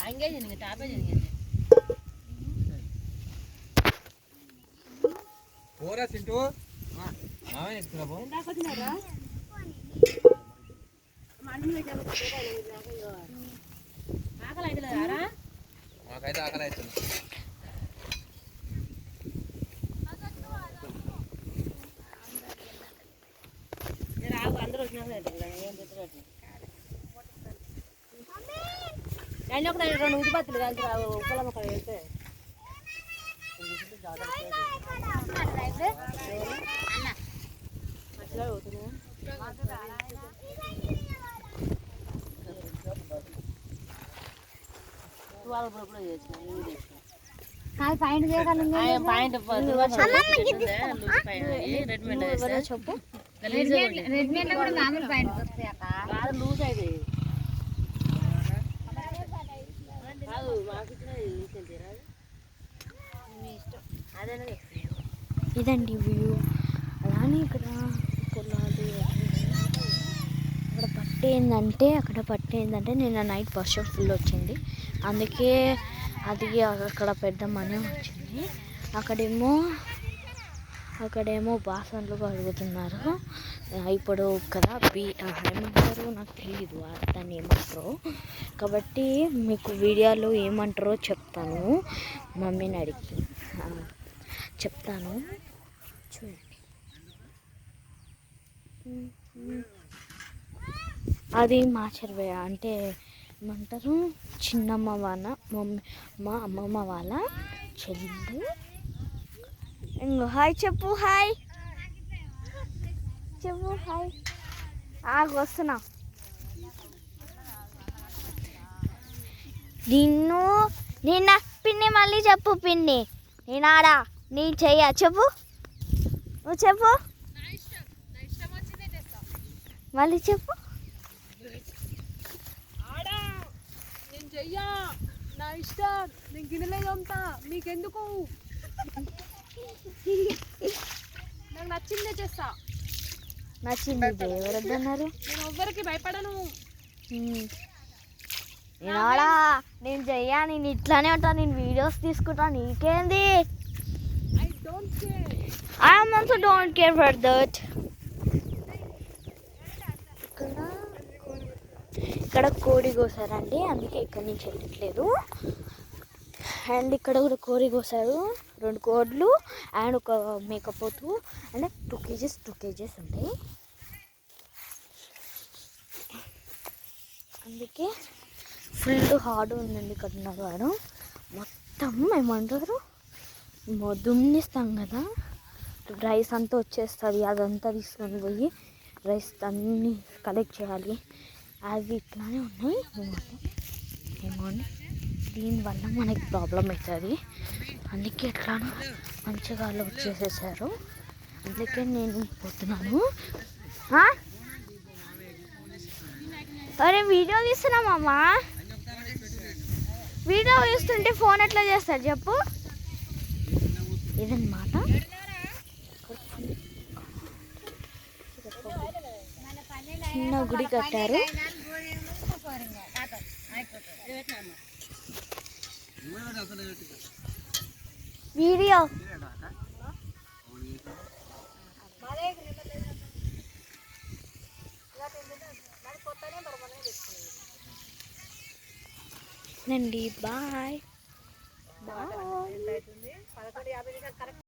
ಹಂಗೆ ನಿನಗೆ ಟಾಪೇ ನಿನಗೆ పోరా చింటూ మామయ్య ఎత్తుకురా పో ఆకలి అయితే లేదా మాకైతే ఆకలి అవుతుంది రాగు అందరూ వచ్చినాక ఏం పెట్టినట్టు నేను ఒక రెండు ఉదిపత్తులు కలిసి ఉప్పల మొక్కలు వెళ్తే పాయింట్ చేయగలను కూడా మామూలు పాయింట్ వస్తాయి లూజ్ అయితే కాదు మాకు ఇచ్చినది తీసుకెళ్తారా మీ ఇష్టం అదేనండి ఇదండి వ్యూ. అలానే ఇక్కడ పొలాలు అక్కడ పట్టు ఏంటంటే అక్కడ పట్టు ఏంటంటే నిన్న నైట్ వర్షం ఫుల్ వచ్చింది. అందుకే అది అక్కడ పెద్దామని వచ్చింది. అక్కడేమో అక్కడేమో బాసనలు కడుగుతున్నారు. ఇప్పుడు కదా బీ ఏమంటారు నాకు తెలియదు ఆ దాన్ని ఏమంటారో. కాబట్టి మీకు వీడియోలో ఏమంటారో చెప్తాను. మమ్మీని అడిగి చెప్తాను. చూడండి. అది మా చెరువే అంటే ఏమంటారు? చిన్నమ్మ వాళ్ళ మమ్మీ మా అమ్మమ్మ వాళ్ళ చెల్లి. ఇంకో హాయ్ చెప్పు హాయ్. చెప్పు హాయ్. ఆగు వస్తున్నా. నిన్ను నిన్న పిన్ని మళ్ళీ చెప్పు పిన్ని. నేనాడా నీ చెయ్య. చెప్పు. నువ్వు చెప్పు. మళ్ళీ చెప్పు. చెయ్యా. నా ఇష్టం. నేను గిన్నెలే తోముతా. మీకెందుకు? నాకు నచ్చిందే చేస్తా. నచ్చింది ఎవరొద్దన్నారు? నేను ఎవ్వరికి భయపడను. నేనాడా నేను చెయ్యా నేను ఇట్లానే ఉంటా నేను వీడియోస్ తీసుకుంటా నీకేంది? I don't care. I also don't care for that. ఇక్కడ ఇక్కడ కోడి కోసారండి అందుకే ఇక్కడ నుంచి వెళ్ళట్లేదు. అండ్ ఇక్కడ కూడా కోడి కోసారు. రెండు కోడ్లు అండ్ ఒక మేకపోతు అంటే టూ కేజెస్ టూ కేజెస్ ఉంటాయి. అందుకే ఫుల్ హార్డ్ ఉందండి ఇక్కడ ఉన్నారు వాడు మొత్తం ఏమంటారు? మొ- దున్నిస్తాం కదా. రైస్ అంతా వచ్చేస్తుంది అదంతా తీసుకొని పోయి రైస్ అన్నీ కలెక్ట్ చేయాలి. అవి ఇట్లానే ఉన్నాయి. ఏమో- ఏమో దీనివల్ల మనకి ప్రాబ్లం అవుతుంది. అందుకే ఎట్లా మంచిగా వాళ్ళు వచ్చేసేసారు అందుకే నేను పోతున్నాను. అరే వీడియో తీస్తున్నామమ్మా వీడియో తీస్తుంటే ఫోన్ ఎట్లా చేస్తారు చెప్పు. ఇదన్నమాట చిన్న గుడి కట్టారు. వీడియో. నండి బాయ్. బాయ్.